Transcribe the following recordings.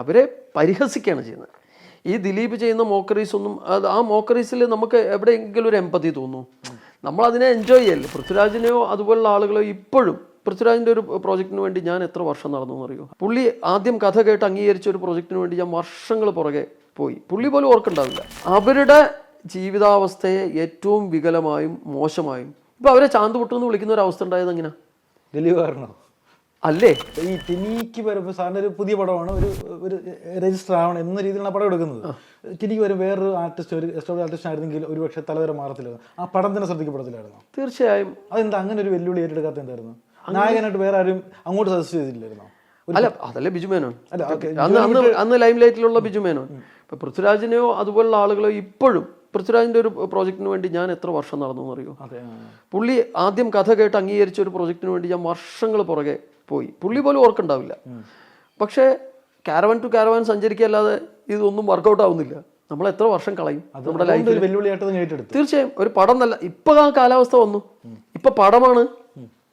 അവരെ പരിഹസിക്കുകയാണ് ചെയ്യുന്നത്. ഈ ദിലീപ് ചെയ്യുന്ന മോക്കറീസ് ഒന്നും ആ മോക്കറീസിൽ നമുക്ക് എവിടെയെങ്കിലും ഒരു എമ്പതി തോന്നുന്നു നമ്മൾ അതിനെ എൻജോയ് ചെയ്യല്ലേ? പൃഥ്വിരാജിനെയോ അതുപോലുള്ള ആളുകളോ ഇപ്പോഴും പൃഥ്വിരാജിന്റെ ഒരു പ്രോജക്റ്റിന് വേണ്ടി ഞാൻ എത്ര വർഷം നടന്നു എന്നറിയോ? പുള്ളി ആദ്യം കഥ കേട്ട് അംഗീകരിച്ച ഒരു പ്രോജക്റ്റിന് വേണ്ടി ഞാൻ വർഷങ്ങൾ പുറകെ പോയി. പുള്ളി പോലും ഓർക്കുണ്ടാവില്ല അവരുടെ ജീവിതാവസ്ഥയെ ഏറ്റവും വികലമായും മോശമായും. ഇപ്പോൾ അവരെ ചാന്ത് പൊട്ടുമെന്ന് വിളിക്കുന്ന ഒരു അവസ്ഥ ഉണ്ടായത് എങ്ങനെയാണ് ദിലീപ് കാരണോ? അല്ലേ? ഈ ടിനിക്ക് വരുമ്പോൾ സാറിന്റെ ഒരു പുതിയ പടമാണ് ഒരു ഒരു രജിസ്റ്റർ ആവണം എന്ന രീതിയിലാണ് പടം എടുക്കുന്നത്. ടിനിക്ക് വരും വേറൊരു ആർട്ടിസ്റ്റ് ഒരു എക്സ്ട്രോഡ് ആർട്ടിസ്റ്റ് ആയിരുന്നെങ്കിൽ ഒരു പക്ഷേ തലവരെ മാറത്തില്ലായിരുന്നു. ആ പടം തന്നെ ശ്രദ്ധിക്കപ്പെടത്തില്ലായിരുന്നു. തീർച്ചയായും. അതെന്താ? അങ്ങനെ ഒരു വെല്ലുവിളി ഏറ്റെടുക്കാത്ത എന്തായിരുന്നു? നായകനായിട്ട് വേറെ ആരും അങ്ങോട്ട് സജസ്റ്റ് ചെയ്തില്ലായിരുന്നോ അല്ല അതല്ലേ ബിജു മേനോൻ? അല്ല ഓക്കെ. അന്ന് അന്ന് അന്ന് ലൈം ലൈറ്റിലുള്ള ബിജു മേനോൻ. ഇപ്പൊ പൃഥ്വിരാജിനെയോ അതുപോലുള്ള ആളുകളോ ഇപ്പോഴും പൃഥ്വിരാജിന്റെ ഒരു പ്രോജക്റ്റിന് വേണ്ടി ഞാൻ എത്ര വർഷം നടന്നു എന്നറിയോ? പുള്ളി ആദ്യം കഥ കേട്ട് അംഗീകരിച്ച ഒരു പ്രോജക്റ്റിന് വേണ്ടി ഞാൻ വർഷങ്ങൾ പുറകെ പോയി. പുള്ളി പോലും ഓർക്കുണ്ടാവില്ല പക്ഷേ കാരവൻ ടു കാരവൻ സഞ്ചരിക്കല്ലാതെ ഇതൊന്നും വർക്കൗട്ട് ആവുന്നില്ല. നമ്മൾ എത്ര വർഷം കളയും നമ്മുടെ ലൈഫിൽ വെല്ലുവിളിയായിട്ട് തീർച്ചയായും ഒരു പടം നല്ല ഇപ്പൊ ആ കാലാവസ്ഥ വന്നു. ഇപ്പൊ പടമാണ്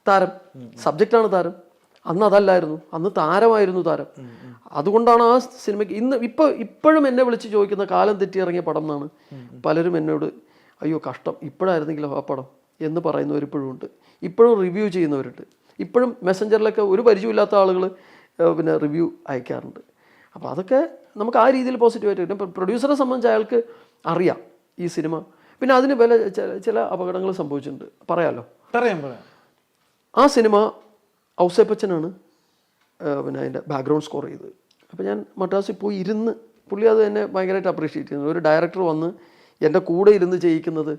താരം. സബ്ജക്റ്റാണ് താരം. അന്ന് അതല്ലായിരുന്നു. അന്ന് താരമായിരുന്നു താരം. അതുകൊണ്ടാണ് ആ സിനിമയ്ക്ക് ഇന്ന് ഇപ്പൊ ഇപ്പോഴും എന്നെ വിളിച്ച് ചോദിക്കുന്ന കാലം തെറ്റി ഇറങ്ങിയ പടം എന്നാണ് പലരും എന്നോട് അയ്യോ കഷ്ടം. ഇപ്പോഴായിരുന്നെങ്കിലോ ആ പടം? എന്ന് പറയുന്നവരിപ്പോഴും ഉണ്ട്. ഇപ്പോഴും റിവ്യൂ ചെയ്യുന്നവരുണ്ട്. ഇപ്പോഴും മെസ്സഞ്ചറിലൊക്കെ ഒരു പരിചയമില്ലാത്ത ആളുകൾ പിന്നെ റിവ്യൂ അയക്കാറുണ്ട്. അപ്പോൾ അതൊക്കെ നമുക്ക് ആ രീതിയിൽ പോസിറ്റീവായിട്ട് കിട്ടും പ്രൊഡ്യൂസറെ സംബന്ധിച്ച് അയാൾക്ക് അറിയാം ഈ സിനിമ പിന്നെ അതിന് വില ചില- ചില അപകടങ്ങൾ സംഭവിച്ചിട്ടുണ്ട്. പറയാമല്ലോ പറയാം പറയാം. ആ സിനിമ ഔസേപ്പച്ചനാണ് പിന്നെ അതിന്റെ ബാക്ക്ഗ്രൗണ്ട് സ്കോർ ചെയ്തത്. അപ്പോൾ ഞാൻ മദ്രാസിൽ പോയി ഇരുന്ന് പുള്ളി അത് എന്നെ ഭയങ്കരമായിട്ട് അപ്രീഷിയേറ്റ് ചെയ്യുന്നു. ഒരു ഡയറക്ടർ വന്ന് എന്റെ കൂടെ ഇരുന്ന് ചെയ്യിക്കുന്നത്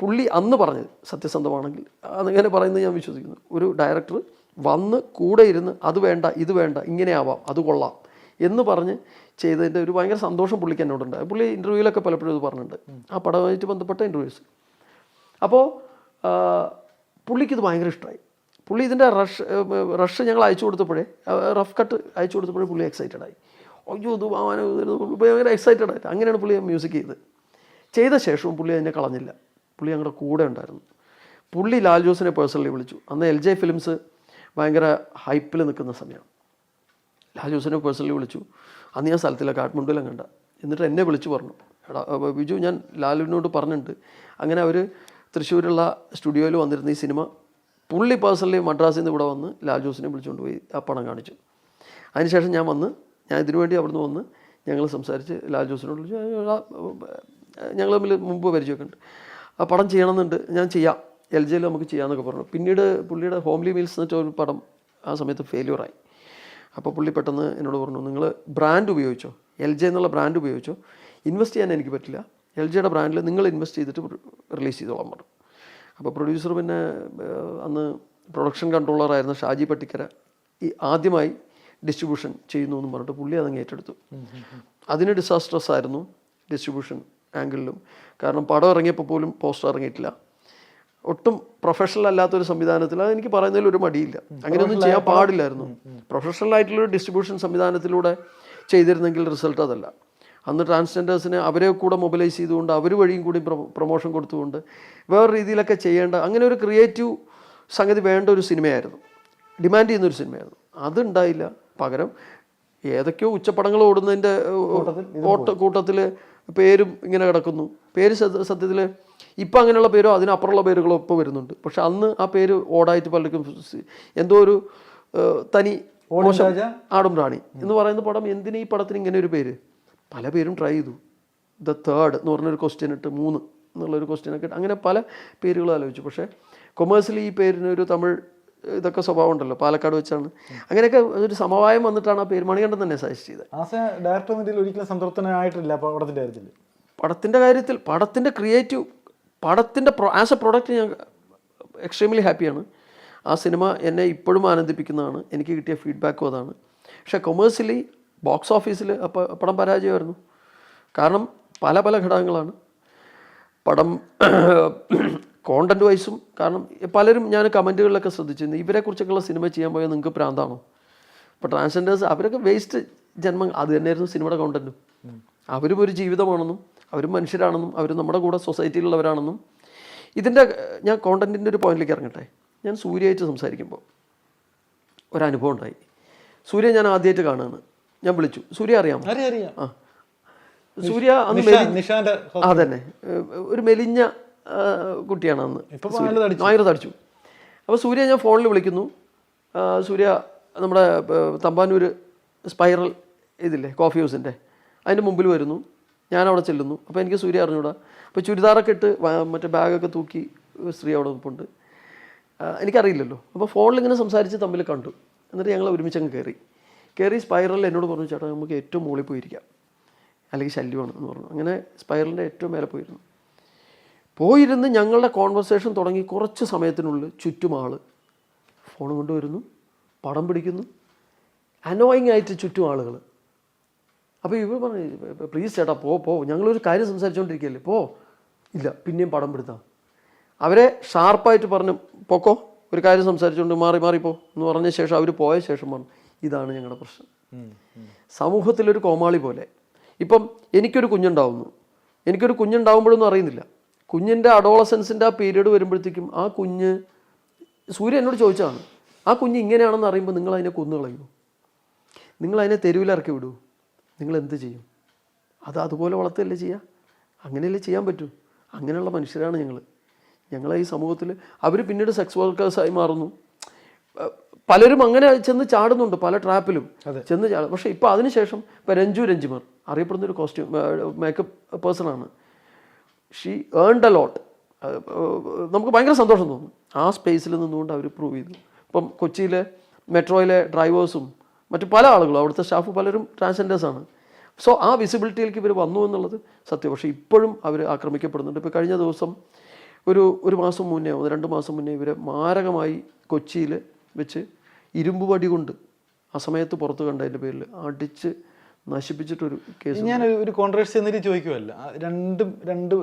പുള്ളി അന്ന് പറഞ്ഞത് സത്യസന്ധമാണെങ്കിൽ അങ്ങനെ പറയുന്നത് ഞാൻ വിശ്വസിക്കുന്നു. ഒരു ഡയറക്ടർ വന്ന് കൂടെ ഇരുന്ന് അത് വേണ്ട ഇത് വേണ്ട ഇങ്ങനെ ആവാം അത് കൊള്ളാം എന്ന് പറഞ്ഞ് ചെയ്തതിന്റെ ഒരു ഭയങ്കര സന്തോഷം പുള്ളിക്ക് എന്നോടുണ്ട് പുള്ളി ഇന്റർവ്യൂവിലൊക്കെ പലപ്പോഴും ഇത് പറഞ്ഞിട്ടുണ്ട്. ആ പടമായിട്ട് ബന്ധപ്പെട്ട ഇന്റർവ്യൂസ് അപ്പോൾ പുള്ളിക്ക് ഇത് ഭയങ്കര ഇഷ്ടമായി പുള്ളി ഇതിന്റെ റഷ് റഷ് ഞങ്ങൾ അയച്ചു കൊടുത്തപ്പോഴേ റഫ് കട്ട് അയച്ചു കൊടുത്തപ്പോഴേ പുള്ളി എക്സൈറ്റഡ് ആയി. അയ്യോ ഇത് ഭയങ്കര എക്സൈറ്റഡ് ആയിട്ട് അങ്ങനെയാണ് പുള്ളി മ്യൂസിക് ചെയ്തത് ചെയ്ത ശേഷവും പുള്ളി അതിനെ കളഞ്ഞില്ല. പുള്ളി ഞങ്ങളുടെ കൂടെ ഉണ്ടായിരുന്നു. പുള്ളി ലാൽ ജോസിനെ പേഴ്സണലി വിളിച്ചു. അന്ന് എൽ ജെ ഫിലിംസ് ഭയങ്കര ഹൈപ്പിൽ നിൽക്കുന്ന സമയമാണ് ലാൽ ജോസിനെ പേഴ്സണലി വിളിച്ചു. അന്ന് ഞാൻ സ്ഥലത്തില്ല കാഠ്മണ്ഡുവിലും കണ്ട എന്നിട്ട് എന്നെ വിളിച്ചു പറഞ്ഞു. എടാ ബിജു ഞാൻ ലാലുവിനോട് പറഞ്ഞിട്ടുണ്ട് അങ്ങനെ അവർ തൃശ്ശൂരുള്ള സ്റ്റുഡിയോയിൽ വന്നിരുന്ന ഈ സിനിമ പുള്ളി പേഴ്സണലി മദ്രാസിൽ നിന്ന് ഇവിടെ വന്ന് ലാൽ ജോസിനെ വിളിച്ചുകൊണ്ട് പോയി ആ പണം കാണിച്ചു. അതിനുശേഷം ഞാൻ വന്ന് ഞാൻ ഇതിനു വേണ്ടി അവിടുന്ന് വന്ന് ഞങ്ങൾ സംസാരിച്ച് ലാൽ ജോസിനോട് വിളിച്ചു. ഞങ്ങൾ തമ്മിൽ മുമ്പ് പരിചയമൊക്കെ ഉണ്ട് ആ പടം ചെയ്യണമെന്നുണ്ട്. ഞാൻ ചെയ്യാം. എൽ ജിയിൽ നമുക്ക് ചെയ്യാമെന്നൊക്കെ പറഞ്ഞു. പിന്നീട് പുള്ളിയുടെ ഹോംലി മീൽസ് എന്നിട്ട് ഒരു പടം ആ സമയത്ത് ഫെയില്യൂറായി അപ്പോൾ പുള്ളി പെട്ടെന്ന് എന്നോട് പറഞ്ഞു നിങ്ങൾ ബ്രാൻഡ് ഉപയോഗിച്ചോ? എൽ ജെ എന്നുള്ള ബ്രാൻഡ് ഉപയോഗിച്ചോ? ഇൻവെസ്റ്റ് ചെയ്യാൻ എനിക്ക് പറ്റില്ല. എൽ ജിയുടെ ബ്രാൻഡിൽ നിങ്ങൾ ഇൻവെസ്റ്റ് ചെയ്തിട്ട് റിലീസ് ചെയ്തോളാൻ പറഞ്ഞു. അപ്പോൾ പ്രൊഡ്യൂസർ പിന്നെ അന്ന് പ്രൊഡക്ഷൻ കൺട്രോളറായിരുന്ന ഷാജി പട്ടിക്കര ഈ ആദ്യമായി ഡിസ്ട്രിബ്യൂഷൻ ചെയ്യുന്നു എന്ന് പറഞ്ഞിട്ട് പുള്ളി അതങ്ങ് ഏറ്റെടുത്തു. അതിന് ഡിസാസ്ട്രസ് ആയിരുന്നു ഡിസ്ട്രിബ്യൂഷൻ ആംഗിളിലും. കാരണം പടം ഇറങ്ങിയപ്പോൾ പോലും പോസ്റ്റർ ഇറങ്ങിയിട്ടില്ല. ഒട്ടും പ്രൊഫഷണൽ അല്ലാത്തൊരു സംവിധാനത്തിൽ അത് എനിക്ക് പറയുന്നതിൽ ഒരു മടിയില്ല. അങ്ങനെയൊന്നും ചെയ്യാൻ പാടില്ലായിരുന്നു. പ്രൊഫഷണൽ ആയിട്ടുള്ള ഒരു ഡിസ്ട്രിബ്യൂഷൻ സംവിധാനത്തിലൂടെ ചെയ്തിരുന്നെങ്കിൽ റിസൾട്ട് അതല്ല. അന്ന് ട്രാൻസ്ജെൻഡേഴ്സിനെ അവരെ കൂടെ മൊബിലൈസ് ചെയ്തുകൊണ്ട് അവർ വഴിയും കൂടി പ്രൊമോഷൻ കൊടുത്തുകൊണ്ട് വേറെ രീതിയിലൊക്കെ ചെയ്യേണ്ട അങ്ങനെ ഒരു ക്രിയേറ്റീവ് സംഗതി വേണ്ട ഒരു സിനിമയായിരുന്നു. ഡിമാൻഡ് ചെയ്യുന്ന ഒരു സിനിമയായിരുന്നു. അതുണ്ടായില്ല പകരം ഏതൊക്കെയോ ഉച്ചപ്പടങ്ങൾ ഓടുന്നതിന്റെ ഓട്ട കൂട്ടത്തിൽ പേരും ഇങ്ങനെ കിടക്കുന്നു. പേര് സത്യത്തിൽ ഇപ്പം അങ്ങനെയുള്ള പേരോ അതിനപ്പുറമുള്ള പേരുകളോ ഇപ്പോൾ വരുന്നുണ്ട്. പക്ഷെ അന്ന് ആ പേര് ഓടായിട്ട് പലർക്കും എന്തോ ഒരു തനി ആടും റാണി എന്ന് പറയുന്ന പടം എന്തിനാ ഈ പടത്തിന് ഇങ്ങനെ ഒരു പേര്? പല പേരും ട്രൈ ചെയ്തു. ദ തേർഡ് എന്ന് പറഞ്ഞൊരു ക്വസ്റ്റ്യൻ ഇട്ട് മൂന്ന് എന്നുള്ളൊരു ക്വസ്റ്റ്യൻ ഒക്കെ ഇട്ട് അങ്ങനെ പല പേരുകൾ ആലോചിച്ചു. പക്ഷേ കൊമേഴ്സിൽ ഈ പേരിന് ഒരു തമിഴ് ഇതൊക്കെ സ്വഭാവം ഉണ്ടല്ലോ പാലക്കാട് വെച്ചാണ്. അങ്ങനെയൊക്കെ ഒരു സമവായം വന്നിട്ടാണ് ആ പേര് മണികണ്ഠൻ തന്നെ സജസ്റ്റ് ചെയ്തത്. ഡയറക്ടർ ഒരിക്കലും സംതൃപ്തനായിട്ടില്ല പടത്തിന്റെ കാര്യത്തിൽ പടത്തിന്റെ കാര്യത്തിൽ പടത്തിന്റെ ക്രിയേറ്റീവ് പടത്തിന്റെ ആസ് എ പ്രൊഡക്റ്റ് ഞാൻ എക്സ്ട്രീംലി ഹാപ്പിയാണ് ആ സിനിമ എന്നെ ഇപ്പോഴും ആനന്ദിപ്പിക്കുന്നതാണ്. എനിക്ക് കിട്ടിയ ഫീഡ്ബാക്കും അതാണ്. പക്ഷേ കൊമേഴ്സ്യലി ബോക്സ് ഓഫീസിൽ അപ്പോൾ പടം പരാജയമായിരുന്നു. കാരണം പല പല ഘടകങ്ങളാണ്. പടം കോണ്ടന്റ് വൈസും കാരണം പലരും ഞാൻ കമന്റുകളിലൊക്കെ ശ്രദ്ധിച്ചിരുന്നു ഇവരെക്കുറിച്ചൊക്കെയുള്ള സിനിമ ചെയ്യാൻ പോയാൽ നിങ്ങൾക്ക് പ്രാന്താണോ? ഇപ്പോൾ ട്രാൻസ്ജെൻഡേഴ്സ് അവരൊക്കെ വേസ്റ്റ് ജന്മം അത് തന്നെയായിരുന്നു സിനിമയുടെ കോണ്ടന്റും അവരും ഒരു ജീവിതമാണെന്നും അവരും മനുഷ്യരാണെന്നും അവർ നമ്മുടെ കൂടെ സൊസൈറ്റിയിലുള്ളവരാണെന്നും ഇതിന്റെ ഞാൻ കോണ്ടന്റിന്റെ ഒരു പോയിന്റിലേക്ക് ഇറങ്ങട്ടെ. ഞാൻ സൂര്യയായിട്ട് സംസാരിക്കുമ്പോൾ ഒരനുഭവം ഉണ്ടായി. സൂര്യ ഞാൻ ആദ്യമായിട്ട് കാണുകയാണ്. ഞാൻ വിളിച്ചു സൂര്യ അറിയാമോ? അറിയാം അറിയാം. ആ. സൂര്യ അന്ന് അതന്നെ. ഒരു മെലിഞ്ഞ കുട്ടിയാണ് അന്ന് തടിച്ചു. അപ്പോൾ സൂര്യ ഞാൻ ഫോണിൽ വിളിക്കുന്നു. സൂര്യ നമ്മുടെ തമ്പാനൂർ സ്പൈറൽ ഇതില്ലേ കോഫി ഹൗസിന്റെ അതിന്റെ മുമ്പിൽ വരുന്നു. ഞാൻ അവിടെ ചെല്ലുന്നു. അപ്പോൾ എനിക്ക് സൂര്യ അറിഞ്ഞൂടാ. അപ്പോൾ ചുരിദാറൊക്കെ ഇട്ട് മറ്റേ ബാഗൊക്കെ തൂക്കി സ്ത്രീ അവിടെ നിൽപ്പുണ്ട് എനിക്കറിയില്ലല്ലോ. അപ്പോൾ ഫോണിൽ ഇങ്ങനെ സംസാരിച്ച് തമ്മിൽ കണ്ടു. എന്നിട്ട് ഞങ്ങൾ ഒരുമിച്ച് അങ്ങ് കയറി. കയറി സ്പൈറലിൽ എന്നോട് പറഞ്ഞു ചേട്ടാ നമുക്ക് ഏറ്റവും മുകളിൽ പോയിരിക്കാം. അല്ലെങ്കിൽ ശല്യമാണ് എന്ന് പറഞ്ഞു. അങ്ങനെ സ്പൈറലിന്റെ ഏറ്റവും മേലെ പോയിരുന്നു. പോയിരുന്ന് ഞങ്ങളുടെ കോൺവെർസേഷൻ തുടങ്ങി കുറച്ച് സമയത്തിനുള്ളിൽ ചുറ്റും ആൾ ഫോൺ കൊണ്ടുവരുന്നു പടം പിടിക്കുന്നു അനോയിങ് ആയിട്ട് ചുറ്റും ആളുകൾ അപ്പോൾ ഇവർ പറഞ്ഞു പ്ലീസ് ചേട്ടാ പോ പോ. ഞങ്ങളൊരു കാര്യം സംസാരിച്ചുകൊണ്ടിരിക്കുകയല്ലേ പോ. ഇല്ല പിന്നെയും പടം പിടുത്താം. അവരെ ഷാർപ്പായിട്ട് പറഞ്ഞു പൊക്കോ ഒരു കാര്യം സംസാരിച്ചുകൊണ്ട് മാറി മാറി പോ. എന്ന് പറഞ്ഞ ശേഷം അവർ പോയ ശേഷം പറഞ്ഞു ഇതാണ് ഞങ്ങളുടെ പ്രശ്നം. സമൂഹത്തിലൊരു കോമാളി പോലെ. ഇപ്പം എനിക്കൊരു കുഞ്ഞുണ്ടാവുന്നു. എനിക്കൊരു കുഞ്ഞുണ്ടാവുമ്പോഴൊന്നും അറിയുന്നില്ല. കുഞ്ഞിന്റെ അഡോളസൻസിന്റെ ആ പീരീഡ് വരുമ്പോഴത്തേക്കും ആ കുഞ്ഞ് സൂര്യ എന്നോട് ചോദിച്ചതാണ് ആ കുഞ്ഞ് ഇങ്ങനെയാണെന്ന് അറിയുമ്പോൾ നിങ്ങൾ അതിനെ കൊന്നു കളയുമോ നിങ്ങൾ അതിനെ തെരുവിലിറക്കി വിടൂ നിങ്ങൾ എന്ത് ചെയ്യും? അത് അതുപോലെ വളർത്തുകയല്ലേ ചെയ്യുക അങ്ങനെയല്ലേ ചെയ്യാൻ പറ്റൂ? അങ്ങനെയുള്ള മനുഷ്യരാണ് ഞങ്ങൾ ഞങ്ങളെ ഈ സമൂഹത്തിൽ അവർ പിന്നീട് സെക്സ് വർക്കേഴ്സായി മാറുന്നു. പലരും അങ്ങനെ ചെന്ന് ചാടുന്നുണ്ട് പല ട്രാപ്പിലും ചെന്ന് ചാടും പക്ഷേ ഇപ്പോൾ അതിനുശേഷം ഇപ്പോൾ രഞ്ജു രഞ്ജിമാർ അറിയപ്പെടുന്ന ഒരു കോസ്റ്റ്യൂം മേക്കപ്പ് പേഴ്സൺ ആണ്. ഷീ ഏൺഡ് എ ലോട്ട് നമുക്ക് ഭയങ്കര സന്തോഷം തോന്നും. ആ സ്പേസിൽ നിന്നുകൊണ്ട് അവർ പ്രൂവ് ചെയ്തു. ഇപ്പം കൊച്ചിയിലെ മെട്രോയിലെ ഡ്രൈവേഴ്സും മറ്റു പല ആളുകളും അവിടുത്തെ സ്റ്റാഫ് പലരും ട്രാൻസ്ജെൻഡേഴ്സാണ് സോ ആ വിസിബിലിറ്റിയിലേക്ക് ഇവർ വന്നു എന്നുള്ളത് സത്യം. പക്ഷേ ഇപ്പോഴും അവർ ആക്രമിക്കപ്പെടുന്നുണ്ട്. ഇപ്പോൾ കഴിഞ്ഞ ദിവസം ഒരു ഒരു മാസം മുന്നേ ഒന്ന് രണ്ട് മാസം മുന്നേ ഇവരെ മാരകമായി കൊച്ചിയിൽ വെച്ച് ഇരുമ്പ് വടി കൊണ്ട് ആ സമയത്ത് പുറത്ത് കണ്ടതിന്റെ പേരിൽ അടിച്ച് നശിപ്പിച്ചിട്ടൊരു കേസ് ഞാൻ ഒരു- കോൺട്രവേഴ്സി എന്നിട്ട് ചോദിക്കുമല്ല രണ്ടും രണ്ട്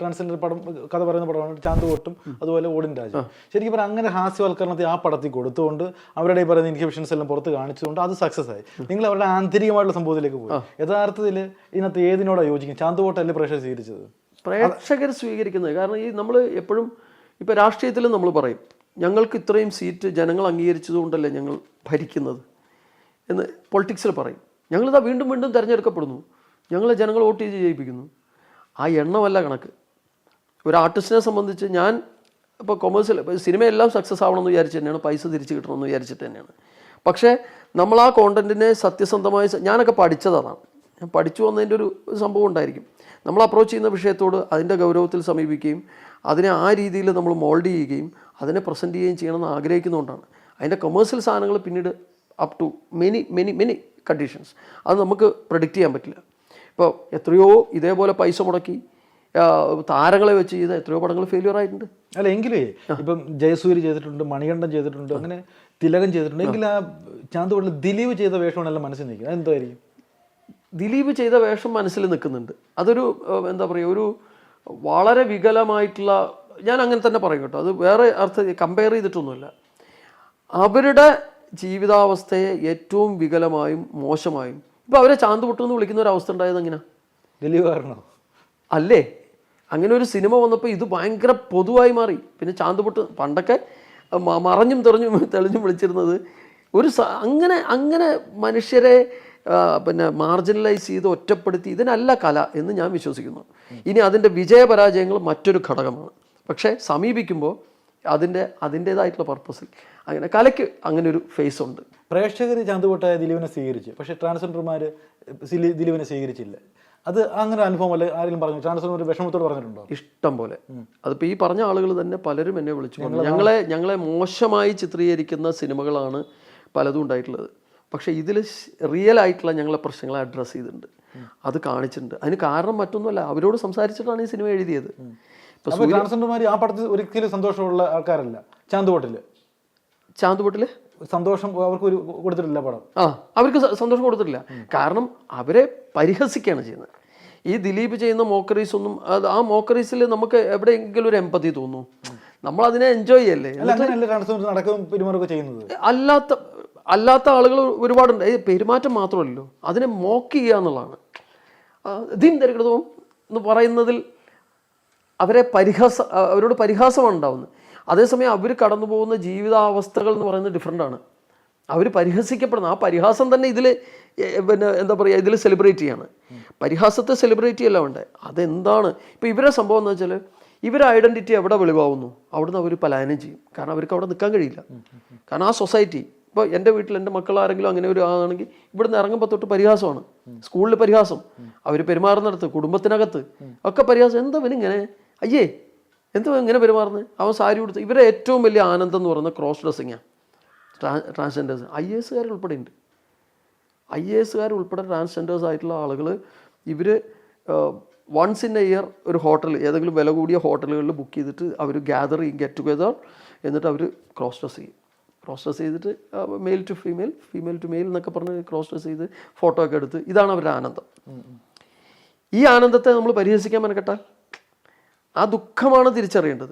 ട്രാൻസ്ജെൻഡർ പടം കഥ പറയുന്ന പടമാണ്. ചാന്ത് കോട്ടും അതുപോലെ ഓടിൻ രാജ. ശരിക്കും പറഞ്ഞാൽ അങ്ങനെ ഹാസ്യവൽക്കരണത്തെ ആ പടത്തിൽ കൊടുത്തുകൊണ്ട് അവരുടെ ഈ പറയുന്ന ഇൻഹിബിഷൻസ് എല്ലാം പുറത്ത് കാണിച്ചുകൊണ്ട് അത് സക്സസ് ആയി. നിങ്ങൾ അവരുടെ ആന്തരികമായിട്ടുള്ള സംഭവത്തിലേക്ക് പോയി. യഥാർത്ഥത്തിൽ ഇതിനകത്ത് ഏതിനോടാ യോജിക്കും ചാന്ത് കോട്ടല്ലേ പ്രേക്ഷകർ സ്വീകരിച്ചത്? പ്രേക്ഷകർ സ്വീകരിക്കുന്നത്. കാരണം ഈ നമ്മൾ എപ്പോഴും ഇപ്പോൾ രാഷ്ട്രീയത്തിൽ നമ്മൾ പറയും ഞങ്ങൾക്ക് ഇത്രയും സീറ്റ് ജനങ്ങൾ അംഗീകരിച്ചതുകൊണ്ടല്ലേ ഞങ്ങൾ ഭരിക്കുന്നത്? എന്ന് പൊളിറ്റിക്സിൽ പറയും. ഞങ്ങളിതാ വീണ്ടും വീണ്ടും തിരഞ്ഞെടുക്കപ്പെടുന്നു. ഞങ്ങളെ ജനങ്ങൾ വോട്ട് ചെയ്ത് ജയിപ്പിക്കുന്നു. ആ എണ്ണമല്ല കണക്ക്. ഒരു ആർട്ടിസ്റ്റിനെ സംബന്ധിച്ച് ഞാൻ ഇപ്പോൾ കൊമേഴ്സിൽ സിനിമയെല്ലാം സക്സസ് ആവണമെന്ന് വിചാരിച്ച് തന്നെയാണ് പൈസ തിരിച്ച് കിട്ടണമെന്ന് വിചാരിച്ചിട്ട് തന്നെയാണ്. പക്ഷേ നമ്മൾ ആ കോണ്ടന്റിനെ സത്യസന്ധമായി ഞാനൊക്കെ പഠിച്ചത് അതാണ്. ഞാൻ പഠിച്ചു വന്നതിന്റെ ഒരു സംഭവം ഉണ്ടായിരിക്കും. നമ്മൾ അപ്രോച്ച് ചെയ്യുന്ന വിഷയത്തോട് അതിന്റെ ഗൗരവത്തിൽ സമീപിക്കുകയും അതിനെ ആ രീതിയിൽ നമ്മൾ മോൾഡ് ചെയ്യുകയും അതിനെ പ്രസന്റ് ചെയ്യുകയും ചെയ്യണമെന്ന് ആഗ്രഹിക്കുന്നതുകൊണ്ടാണ്. അതിന്റെ കൊമേഴ്സ്യൽ സാധനങ്ങൾ പിന്നീട് up to many many many conditions അത് നമുക്ക് പ്രഡിക്റ്റ് ചെയ്യാൻ പറ്റില്ല. ഇപ്പോൾ എത്രയോ ഇതേപോലെ പൈസ മുടക്കി താരങ്ങളെ വെച്ച് ചെയ്ത എത്രയോ പടങ്ങൾ ഫെയിലിയർ ആയിട്ടുണ്ട്. അല്ല എങ്കിലേ ഇപ്പം ജയസൂരി ചെയ്തിട്ടുണ്ട് മണികണ്ഠൻ ചെയ്തിട്ടുണ്ട് അങ്ങനെ തിലകൻ ചെയ്തിട്ടുണ്ട്. എങ്കിൽ ആ ചാന്തുകോട്ടിൽ ദിലീപ് ചെയ്ത വേഷമാണ് എല്ലാം മനസ്സിൽ നിൽക്കുന്നത് അതെന്തായിരിക്കും? ദിലീപ് ചെയ്ത വേഷം മനസ്സിൽ നിൽക്കുന്നുണ്ട്. അതൊരു എന്താ പറയുക ഒരു വളരെ വികലമായിട്ടുള്ള ഞാൻ അങ്ങനെ തന്നെ പറയും കേട്ടോ. അത് വേറെ അർത്ഥം കമ്പയർ ചെയ്തിട്ടൊന്നുമില്ല. അവരുടെ ജീവിതാവസ്ഥയെ ഏറ്റവും വികലമായും മോശമായും. ഇപ്പോൾ അവരെ ചാന്ത് എന്ന് വിളിക്കുന്ന ഒരു അവസ്ഥ ഉണ്ടായത് എങ്ങനെ? ദിലീപ് കാരണോ അല്ലേ? അങ്ങനെ ഒരു സിനിമ വന്നപ്പോൾ ഇത് ഭയങ്കര പൊതുവായി മാറി. പിന്നെ ചാന്ത് പൊട്ട് പണ്ടൊക്കെ മറഞ്ഞും തെറിഞ്ഞും തെളിഞ്ഞും വിളിച്ചിരുന്നത് ഒരു അങ്ങനെ അങ്ങനെ മനുഷ്യരെ പിന്നെ മാർജിനലൈസ് ചെയ്ത് ഒറ്റപ്പെടുത്തി ഇതിനല്ല കല എന്ന് ഞാൻ വിശ്വസിക്കുന്നു. ഇനി അതിന്റെ വിജയപരാജയങ്ങൾ മറ്റൊരു ഘടകമാണ്. പക്ഷേ സമീപിക്കുമ്പോൾ അതിന്റെ അതിന്റേതായിട്ടുള്ള പർപ്പസിൽ അങ്ങനെ കലയ്ക്ക് അങ്ങനെ ഒരു ഫേസ് ഉണ്ട്. പ്രേക്ഷകർ ചാന്തുകോട്ടായ ദിലീപിനെ സ്വീകരിച്ചു. പക്ഷേ ട്രാൻസ്ജെൻഡർമാർ ദിലീപിനെ സ്വീകരിച്ചില്ല. അത് അങ്ങനെ അനുഭവം അല്ലെ ആരെങ്കിലും പറഞ്ഞു? ട്രാൻസ്ജെൻഡർ വിഷമത്തോട് പറഞ്ഞിട്ടുണ്ടോ? ഇഷ്ടം പോലെ. അതിപ്പോൾ ഈ പറഞ്ഞ ആളുകൾ തന്നെ പലരും എന്നെ വിളിച്ചു പറഞ്ഞു. ഞങ്ങളെ ഞങ്ങളെ മോശമായി ചിത്രീകരിക്കുന്ന സിനിമകളാണ് പലതും ഉണ്ടായിട്ടുള്ളത്. പക്ഷേ ഇതിൽ റിയൽ ആയിട്ടുള്ള ഞങ്ങളെ പ്രശ്നങ്ങളെ അഡ്രസ്സ് ചെയ്തിട്ടുണ്ട്. അത് കാണിച്ചിട്ടുണ്ട്. അതിന് കാരണം മറ്റൊന്നുമല്ല അവരോട് സംസാരിച്ചിട്ടാണ് ഈ സിനിമ എഴുതിയത്. ട്രാൻസ്ജെൻഡർമാർ ആ പടത്തിൽ ഒരിക്കലും സന്തോഷമുള്ള ആൾക്കാരല്ല. ചാന്തുപോട്ടിൽ. ചാന്തുപോട്ടിൽ? സന്തോഷം അവർക്ക് ഒരു കൊടുത്തിട്ടില്ല പടം. ആ അവർക്ക് സന്തോഷം കൊടുത്തിട്ടില്ല. കാരണം അവരെ പരിഹസിക്കുകയാണ് ചെയ്യുന്നത്. ഈ ദിലീപ് ചെയ്യുന്ന മോക്കറീസ് ഒന്നും അത് ആ മോക്കറീസിൽ നമുക്ക് എവിടെയെങ്കിലും ഒരു എമ്പതി തോന്നുന്നു നമ്മൾ അതിനെ എൻജോയ് ചെയ്യല്ലേ? അല്ലാത്ത അല്ലാത്ത ആളുകൾ ഒരുപാടുണ്ട്. ഈ പെരുമാറ്റം മാത്രമല്ലല്ലോ. അതിനെ മോക്ക് ചെയ്യുക എന്നുള്ളതാണ്. ദീൻ തിരക്കടവും എന്ന് പറയുന്നതിൽ അവരെ പരിഹാസ അവരോട് പരിഹാസമാണ് ഉണ്ടാവുന്നത്. അതേസമയം അവർ കടന്നു പോകുന്ന ജീവിതാവസ്ഥകൾ എന്ന് പറയുന്നത് ഡിഫറെന്റ് ആണ്. അവർ പരിഹസിക്കപ്പെടുന്ന ആ പരിഹാസം തന്നെ ഇതിൽ പിന്നെ എന്താ പറയുക ഇതിൽ സെലിബ്രേറ്റ് ചെയ്യാണ്. പരിഹാസത്തെ സെലിബ്രേറ്റ് ചെയ്യല്ല വേണ്ടേ? അതെന്താണ്? ഇപ്പോൾ ഇവരെ സംഭവം എന്ന് വെച്ചാൽ ഇവരെ ഐഡന്റിറ്റി എവിടെ വെളിവാകുന്നു അവിടുന്ന് അവർ പലായനം ചെയ്യും. കാരണം അവർക്ക് അവിടെ നിൽക്കാൻ കഴിയില്ല. കാരണം ആ സൊസൈറ്റി ഇപ്പോൾ എന്റെ വീട്ടിൽ എന്റെ മക്കൾ ആരെങ്കിലും അങ്ങനെ ഒരു ആണെങ്കിൽ ഇവിടുന്ന് ഇറങ്ങുമ്പോൾ തൊട്ട് പരിഹാസമാണ്. സ്കൂളിൽ പരിഹാസം. അവർ പെരുമാറുന്നിടത്ത് കുടുംബത്തിനകത്ത് ഒക്കെ പരിഹാസം. എന്താ ഇവനിങ്ങനെ? അയ്യേ എന്തോ ഇങ്ങനെ പെരുമാറുന്നത് അവൻ സാരി കൊടുത്ത് ഇവരെ ഏറ്റവും വലിയ ആനന്ദം എന്ന് പറയുന്നത് ക്രോസ് ഡ്രസ്സിങ്ങാണ് ട്രാൻസ്ജെൻഡേഴ്സ്. ഐ എ എസുകാർ ഉൾപ്പെടെ ഉണ്ട് ഐ എ എസുകാർ ഉൾപ്പെടെ ട്രാൻസ്ജെൻഡേഴ്സ് ആയിട്ടുള്ള ആളുകൾ ഇവർ വൺസ് ഇൻ എ ഇയർ ഒരു ഹോട്ടൽ ഏതെങ്കിലും വില കൂടിയ ഹോട്ടലുകളിൽ ബുക്ക് ചെയ്തിട്ട് അവർ ഗ്യാദർ ചെയ്യും ഗെറ്റ് ടുഗെദർ എന്നിട്ട് അവർ ക്രോസ് ഡ്രസ് ചെയ്യും. ക്രോസ് ഡ്രസ് ചെയ്തിട്ട് male to female female to male എന്നൊക്കെ പറഞ്ഞ് ക്രോസ് ഡ്രസ് ചെയ്ത് ഫോട്ടോ ഒക്കെ എടുത്ത് ഇതാണ് അവരുടെ ആനന്ദം. ഈ ആനന്ദത്തെ നമ്മൾ പരിഹസിക്കാൻ മെനക്കെട്ടാൽ ആ ദുഃഖമാണ് തിരിച്ചറിയേണ്ടത്.